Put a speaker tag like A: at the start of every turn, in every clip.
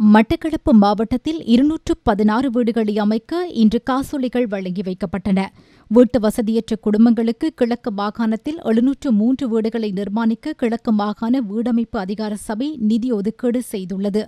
A: மட்டக்களப்பு மாவட்டத்தில் இருநூற்று பதினாறு வீடுகளை அமைக்க இன்று காசோலைகள் வழங்கி வைக்கப்பட்டன. வீட்டு வசதியற்ற குடும்பங்களுக்கு கிழக்கு மாகாணத்தில் எழுநூற்று மூன்று வீடுகளை நிர்மாணிக்க கிழக்கு மாகாண வீடமைப்பு அதிகார சபை நிதி ஒதுக்கீடு செய்துள்ளது.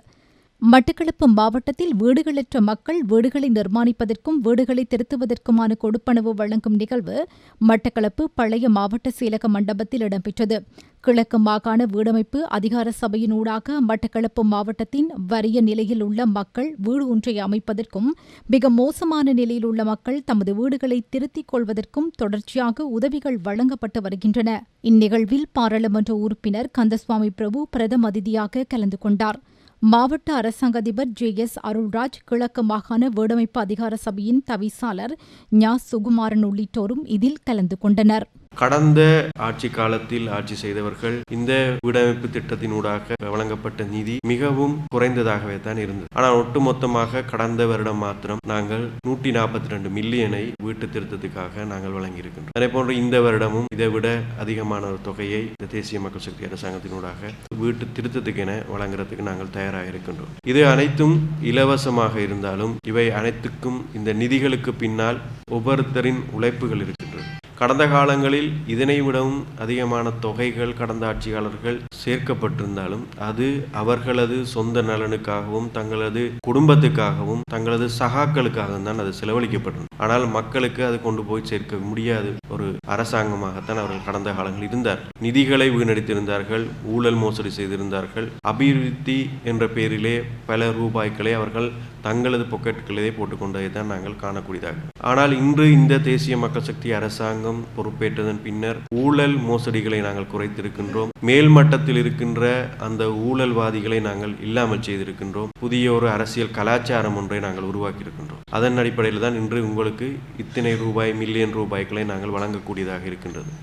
A: மட்டக்களப்பு மாவட்டத்தில் வீடுகளற்ற மக்கள் வீடுகளை நிர்மாணிப்பதற்கும் வீடுகளை திருத்துவதற்குமான கொடுப்பனவு வழங்கும் நிகழ்வு மட்டக்களப்பு பழைய மாவட்ட செயலக மண்டபத்தில் இடம்பெற்றது. கிழக்கு மாகாண வீடமைப்பு அதிகார சபையினூடாக மட்டக்களப்பு மாவட்டத்தின் வறிய நிலையில் உள்ள மக்கள் வீடு ஒன்றை அமைப்பதற்கும் மிக மோசமான நிலையில் உள்ள மக்கள் தமது வீடுகளை திருத்திக் கொள்வதற்கும் தொடர்ச்சியாக உதவிகள் வழங்கப்பட்டு வருகின்றன. இந்நிகழ்வில் பாராளுமன்ற உறுப்பினர் கந்தசுவாமி பிரபு பிரதம அதிதியாக கலந்து கொண்டார். மாவட்ட அரசாங்க அதிபர் ஜே எஸ் அருள்ராஜ் கிழக்கு மாகாண வீடமைப்பு அதிகார சபையின் தவிசாளர் ஞா. சுகுமாரன் உள்ளிட்டோரும் இதில் கலந்து கொண்டனர்.
B: கடந்த ஆட்சி காலத்தில் ஆட்சி செய்தவர்கள் இந்த வீடமைப்பு திட்டத்தினூடாக வழங்கப்பட்ட நிதி மிகவும் குறைந்ததாகவே தான் இருந்தது. ஆனால் ஒட்டுமொத்தமாக கடந்த வருடம் மாத்திரம் நாங்கள் நூற்றி நாற்பத்தி ரெண்டு மில்லியனை வீட்டு திருத்தத்துக்காக நாங்கள் வழங்கியிருக்கின்றோம். அதே போன்று இந்த வருடமும் இதை விட அதிகமான ஒரு தொகையை இந்த தேசிய மக்கள் சக்தி அரசாங்கத்தினூடாக வீட்டு திருத்தத்துக்கு என வழங்குறதுக்கு நாங்கள் தயாராக இருக்கின்றோம். இது அனைத்தும் இலவசமாக இருந்தாலும் இவை அனைத்துக்கும் இந்த நிதிகளுக்கு பின்னால் ஒவ்வொருத்தரின் உழைப்புகள் இருக்கின்றன. கடந்த காலங்களில் இதனை விடவும் அதிகமான தொகைகள் கடந்த ஆட்சியாளர்கள் சேர்க்கப்பட்டிருந்தாலும் அது அவர்களது சொந்த நலனுக்காகவும் தங்களது குடும்பத்துக்காகவும் தங்களது சகாக்களுக்காகவும் தான் அது செலவழிக்கப்பட்டது ஆனால் மக்களுக்கு அது கொண்டு போய் சேர்க்க முடியாது ஒரு அரசாங்கமாகத்தான் அவர்கள் கடந்த காலங்களில் இருந்தார். நிதிகளை வீணடித்திருந்தார்கள் ஊழல் மோசடி செய்திருந்தார்கள். அபிவிருத்தி என்ற பெயரிலே பல ரூபாய்களை அவர்கள் தங்களது பொக்கெட்டுகளிலே போட்டுக்கொண்டதை தான் நாங்கள் காணக்கூடியதாக. ஆனால் இன்று இந்த தேசிய மக்கள் சக்தி அரசாங்கம் பொறுப்பேற்றதன் பின்னர் ஊழல் மோசடிகளை நாங்கள் குறைத்திருக்கின்றோம். மேல் மட்டத்தில் இருக்கின்ற அந்த ஊழல்வாதிகளை நாங்கள் இல்லாமல் செய்திருக்கின்றோம். புதிய ஒரு அரசியல் கலாச்சாரம் ஒன்றை நாங்கள் உருவாக்கி இருக்கின்றோம் அதன் அடிப்படையில் தான் இன்று உங்களுக்கு இத்தனை ரூபாய் மில்லியன் ரூபாய்களை நாங்கள் வழங்கக்கூடியதாக இருக்கின்றது.